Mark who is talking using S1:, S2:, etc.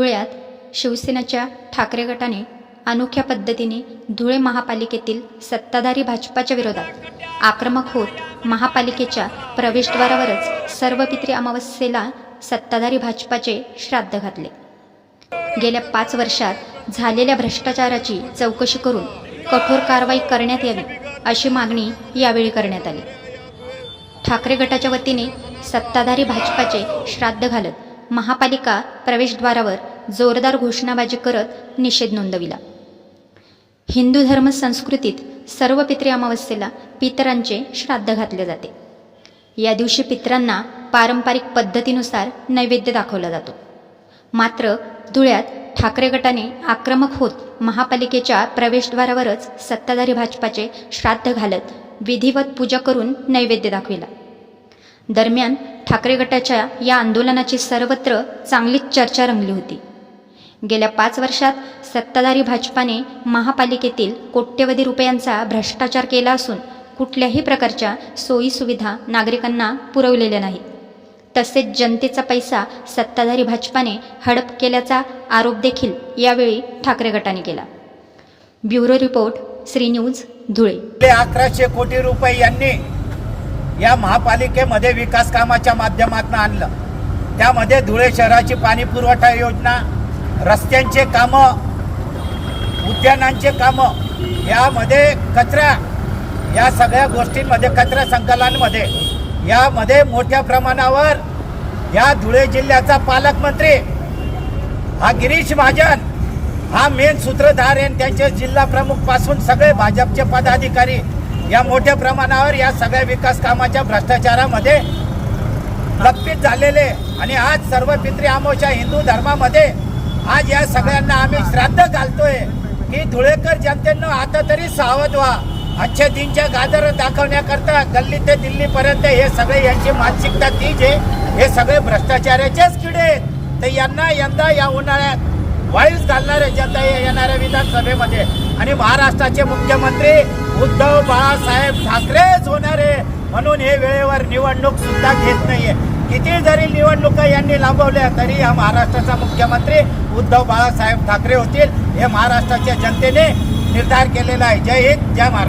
S1: धुळ्यात शिवसेनेच्या ठाकरे गटाने अनोख्या पद्धतीने धुळे महापालिकेतील सत्ताधारी भाजपाच्या विरोधात आक्रमक होत महापालिकेच्या प्रवेशद्वारावरच सर्व पित्री अमावस्येला सत्ताधारी भाजपाचे श्राद्ध घातले. गेल्या पाच वर्षात झालेल्या भ्रष्टाचाराची चौकशी करून कठोर कारवाई करण्यात यावी अशी मागणी यावेळी करण्यात आली. ठाकरे गटाच्या वतीने सत्ताधारी भाजपाचे श्राद्ध घालत महापालिका प्रवेशद्वारावर जोरदार घोषणाबाजी करत निषेध नोंदविला. हिंदू धर्म संस्कृतीत सर्व पित्री अमावस्येला पितरांचे श्राद्ध घातले जाते. या दिवशी पितरांना पारंपरिक पद्धतीनुसार नैवेद्य दाखवला जातो. मात्र धुळ्यात ठाकरे गटाने आक्रमक होत महापालिकेच्या प्रवेशद्वारावरच सत्ताधारी भाजपाचे श्राद्ध घालत विधिवत पूजा करून नैवेद्य दाखविला. दरम्यान ठाकरे गटाच्या या आंदोलनाची सर्वत्र चांगलीच चर्चा रंगली होती. गेल्या पाच वर्षात सत्ताधारी भाजपाने महापालिकेतील कोट्यवधी रुपयांचा भ्रष्टाचार केला असून कुठल्याही प्रकारच्या सोयीसुविधा नागरिकांना पुरवलेल्या नाहीत. तसेच जनतेचा पैसा सत्ताधारी भाजपाने हडप केल्याचा आरोप देखील यावेळी ठाकरे गटाने केला. Bureau report Shri news Dhule
S2: अकराशे कोटी रुपये यांनी या महापालिकेमध्ये विकास कामाच्या माध्यमातून आणलं. त्यामध्ये धुळे शहराची पाणी पुरवठा योजना रस्त्यांचे कामं उद्यानांचे कामं यामध्ये कचरा या सगळ्या गोष्टींमध्ये कचरा संकलनमध्ये यामध्ये मोठ्या प्रमाणावर या धुळे जिल्ह्याचा पालकमंत्री हा गिरीश महाजन हा मेन सूत्रधार आहे आणि त्यांचे जिल्हा प्रमुखपासून सगळे भाजपचे पदाधिकारी या मोठ्या प्रमाणावर या सगळ्या विकास कामाच्या भ्रष्टाचारामध्ये लपित झालेले. आणि आज सर्व पित्री आमोच्या हिंदू धर्मामध्ये आज या सगळ्यांना आम्ही श्राद्ध घालतोय की धुळेकर जनतेनं आता तरी सावध व्हा. अच्छे दिनच्या गाजर दाखवण्याकरता गल्ली ते दिल्लीपर्यंत हे सगळे यांची मानसिकता तीच आहे. हे सगळे भ्रष्टाचाराचेच किडे आहेत. तर यांना यंदा या उन्हाळ्यात वाईस घालणारे जनता येणाऱ्या विधानसभेमध्ये. आणि महाराष्ट्राचे मुख्यमंत्री उद्धव बाळासाहेब ठाकरेच होणारे. म्हणून हे वेळेवर निवडणूक सुद्धा घेत नाहीये. किती जरी निवडणुका यांनी लांबवल्या तरी हा महाराष्ट्राचा मुख्यमंत्री उद्धव बाळासाहेब ठाकरे होतील. हे महाराष्ट्राच्या जनतेने निर्धार केलेला आहे. जय हिंद जय महाराष्ट्र.